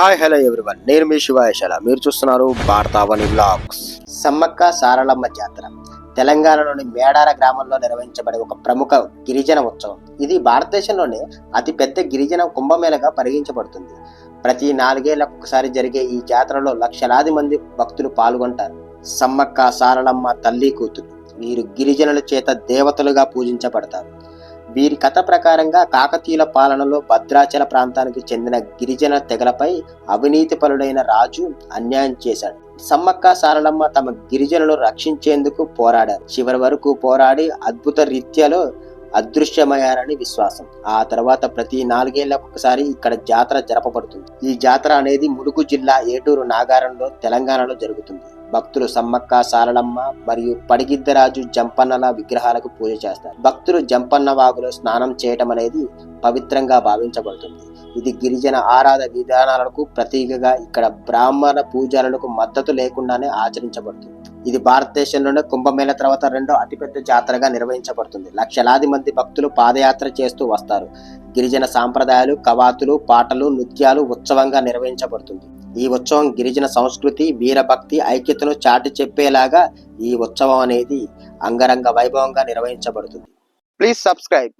Hi hello everyone నేను మీ శివాయశాల మీరు చూస్తున్నారు భారతావని బ్లాగ్స్ సమ్మక్క సారలమ్మ జాతర. తెలంగాణలోని మేడార గ్రామంలో నిర్వహించబడే ఒక ప్రముఖ గిరిజన ఉత్సవం. ఇది భారతదేశంలోనే అతిపెద్ద గిరిజన కుంభమేళగా పరిగణించబడుతుంది. ప్రతి నాలుగేళ్ళకు ఒకసారి జరిగే ఈ జాతరలో లక్షలాది మంది భక్తులు పాల్గొంటారు. సమ్మక్క సారలమ్మ తల్లి కూతురు. వీరు గిరిజనుల చేత దేవతలుగా పూజించబడతారు. వీరి కథ ప్రకారంగా కాకతీయుల పాలనలో భద్రాచల ప్రాంతానికి చెందిన గిరిజన తెగలపై అవినీతి పరుడైన రాజు అన్యాయం చేశాడు. సమ్మక్క సారలమ్మ తమ గిరిజనులు రక్షించేందుకు పోరాడారు. చివరి వరకు పోరాడి అద్భుత రీత్యాలో అదృశ్యమయ్యారని విశ్వాసం. ఆ తర్వాత ప్రతి నాలుగేళ్ళకు ఒకసారి ఇక్కడ జాతర జరపబడుతుంది. ఈ జాతర అనేది ములుగు జిల్లా ఏటూరు నాగారంలో తెలంగాణలో జరుగుతుంది. భక్తులు సమ్మక్క సారలమ్మ మరియు పడిగిద్దరాజు జంపన్నల విగ్రహాలకు పూజ చేస్తారు. భక్తులు జంపన్న వాగులో స్నానం చేయటం అనేది పవిత్రంగా భావించబడుతుంది. ఇది గిరిజన ఆరాధ విధానాలకు ప్రతీకగా ఇక్కడ బ్రాహ్మణ పూజారులకు మద్దతు లేకుండానే ఆచరించబడుతుంది. ఇది భారతదేశంలోనే కుంభమేళ తర్వాత రెండో అతిపెద్ద జాతరగా నిర్వహించబడుతుంది. లక్షలాది మంది భక్తులు పాదయాత్ర చేస్తూ వస్తారు. గిరిజన సాంప్రదాయాలు కవాతులు పాటలు నృత్యాలు ఉత్సవంగా నిర్వహించబడుతుంది. ఈ ఉత్సవం గిరిజన సంస్కృతి వీరభక్తి ఐక్యతను చాటి చెప్పేలాగా ఈ ఉత్సవం అనేది అంగరంగ వైభవంగా నిర్వహించబడుతుంది. Please subscribe